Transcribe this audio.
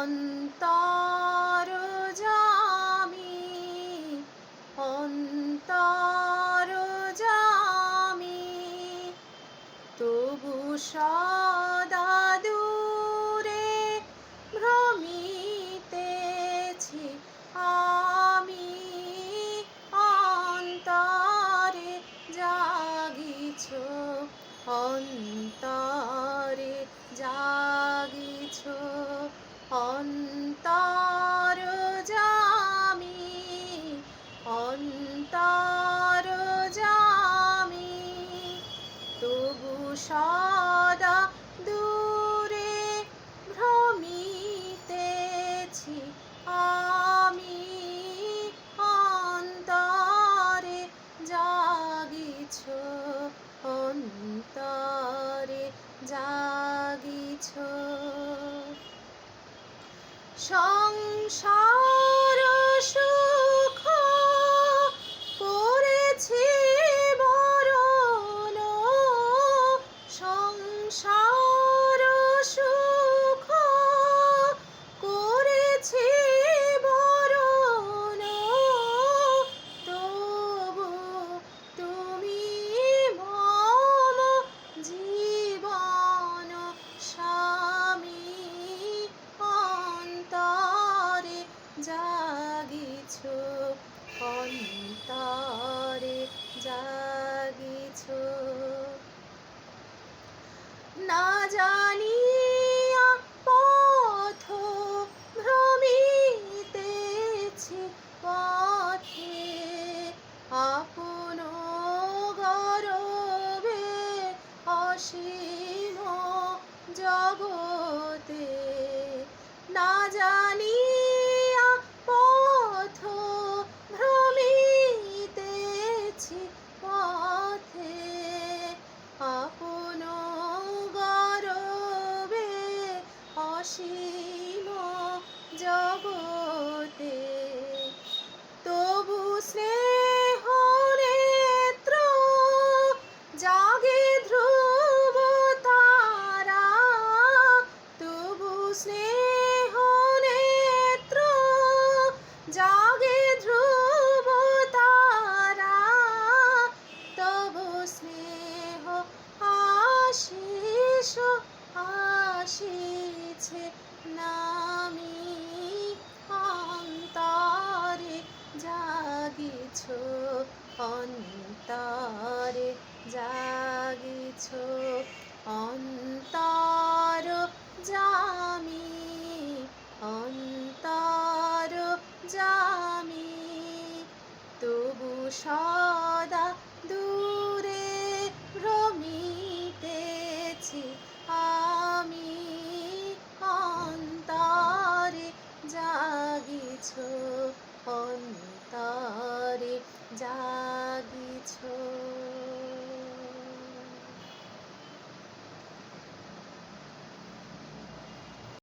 অন্তর জামি অন্তর জামি তবু সব সদা দূরে ভ্রমিতেছি। আমি অন্তরে জাগিছ অন্তরে জাগিছ। সংসার অন্তরে জাগিছ। না জানি পথ ভ্রমিতেছি পথে আপন জগৎ অন্তর জাগিছো অন্তর জা